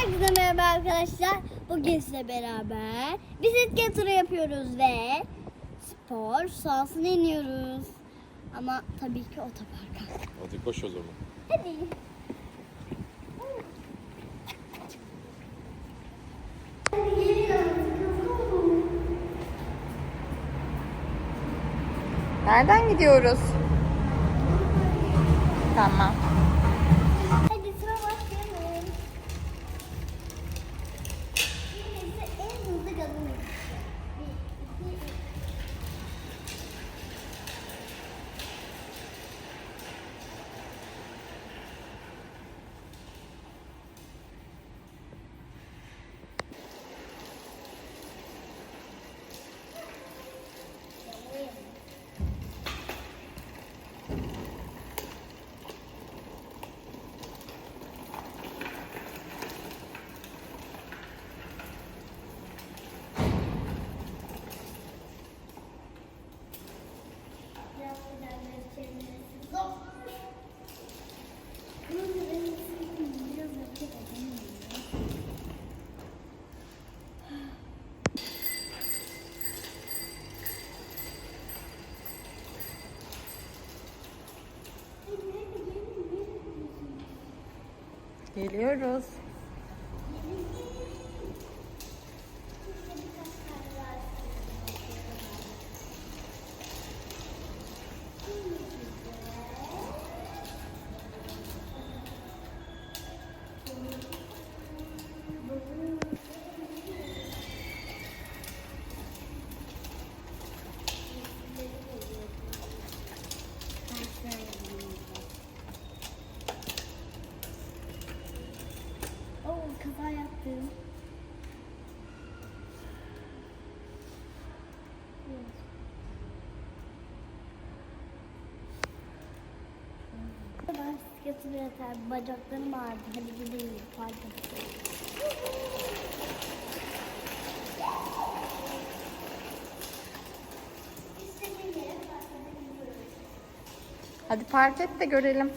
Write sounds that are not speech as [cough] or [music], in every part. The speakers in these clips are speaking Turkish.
Herkese merhaba arkadaşlar. Bugün size beraber bisiklet turu yapıyoruz ve spor sahasına iniyoruz. Ama tabii ki otoparka. Hadi koş o zaman. Hadi. Nereden gidiyoruz? Tamam. Geliyoruz. Kaza yaptım. Ben bisikletim yeter. Bacaklarım ağrıdı. Hadi gidelim. Pardon. Hadi park et de görelim.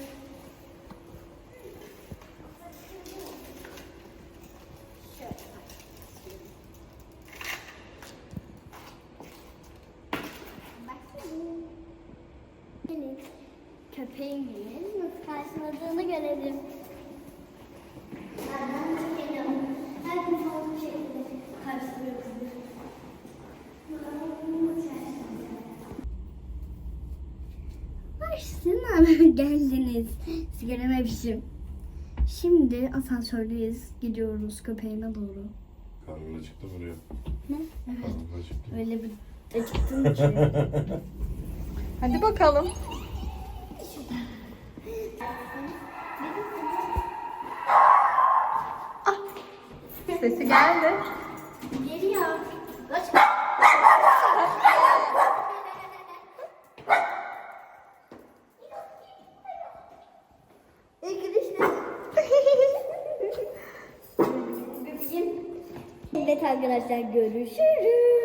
Köpeğimin nasıl karşıladığını görelim. Nereden çıkacağım? Her gün farklı bir şekilde karşılıyor kızı. Başsın [laughs] geldiniz. Sigara hepsi. Şimdi asansördeyiz. Gidiyoruz köpeğime doğru. Karnın acıktı mı Rüya? Ne? Karnın acıktı. Öyle bir acıktım ki. [laughs] Hadi bakalım. Ah, Sesi geldi. Geliyor. Kaç. [laughs] Evet arkadaşlar görüşürüz.